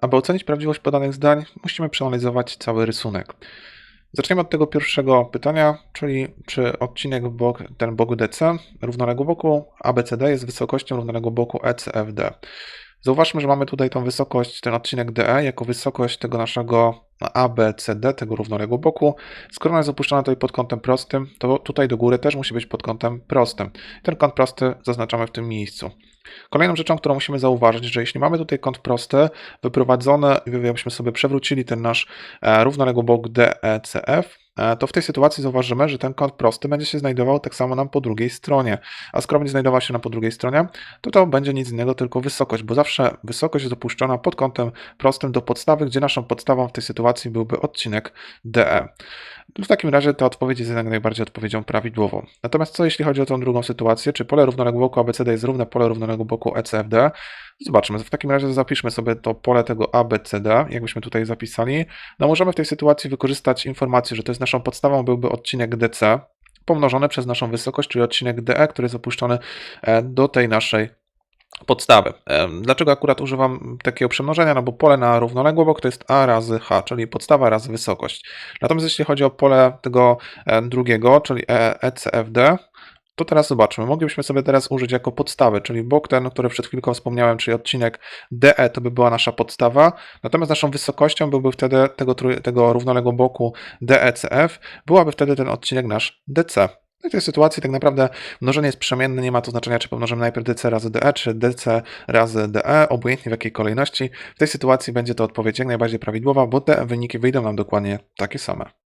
Aby ocenić prawdziwość podanych zdań, musimy przeanalizować cały rysunek. Zaczniemy od tego pierwszego pytania, czyli czy odcinek bok, ten bok DC równoległy boku ABCD jest wysokością równoległego boku ECFD. Zauważmy, że mamy tutaj tą wysokość, ten odcinek DE, jako wysokość tego naszego ABCD, tego równoległego boku. Skoro ona jest opuszczona tutaj pod kątem prostym, to tutaj do góry też musi być pod kątem prostym. Ten kąt prosty zaznaczamy w tym miejscu. Kolejną rzeczą, którą musimy zauważyć, że jeśli mamy tutaj kąt prosty wyprowadzony jakbyśmy sobie przewrócili ten nasz e, równoległy bok DECF, to w tej sytuacji zauważymy, że ten kąt prosty będzie się znajdował tak samo nam po drugiej stronie. A skoro będzie znajdował się nam po drugiej stronie, to to będzie nic innego, tylko wysokość, bo zawsze wysokość jest opuszczona pod kątem prostym do podstawy, gdzie naszą podstawą w tej sytuacji byłby odcinek DE. W takim razie ta odpowiedź jest jak najbardziej odpowiedzią prawidłową. Natomiast co jeśli chodzi o tą drugą sytuację, czy pole równoległego boku ABCD jest równe pole równoległego boku ECFD? Zobaczmy, w takim razie zapiszmy sobie to pole tego ABCD, jakbyśmy tutaj zapisali. No możemy w tej sytuacji wykorzystać informację, że to jest naszą podstawą byłby odcinek DC, pomnożony przez naszą wysokość, czyli odcinek DE, który jest opuszczony e, do tej naszej podstawy. Em, Dlaczego akurat używam takiego przemnożenia? No bo pole na równoległy bok to jest a razy h, czyli podstawa razy wysokość. Natomiast jeśli chodzi o pole tego e, drugiego, czyli E- ECFD, to teraz zobaczmy. Moglibyśmy sobie teraz użyć jako podstawy, czyli bok ten, który przed chwilką wspomniałem, czyli odcinek DE to by była nasza podstawa, natomiast naszą wysokością byłby wtedy tego, tego równoległego boku DECF, byłaby wtedy ten odcinek nasz DC. No w tej sytuacji tak naprawdę mnożenie jest przemienne, nie ma to znaczenia, czy pomnożymy najpierw DC razy DE, czy DC razy DE, obojętnie w jakiej kolejności. W tej sytuacji będzie to odpowiedź jak najbardziej prawidłowa, bo te wyniki wyjdą nam dokładnie takie same.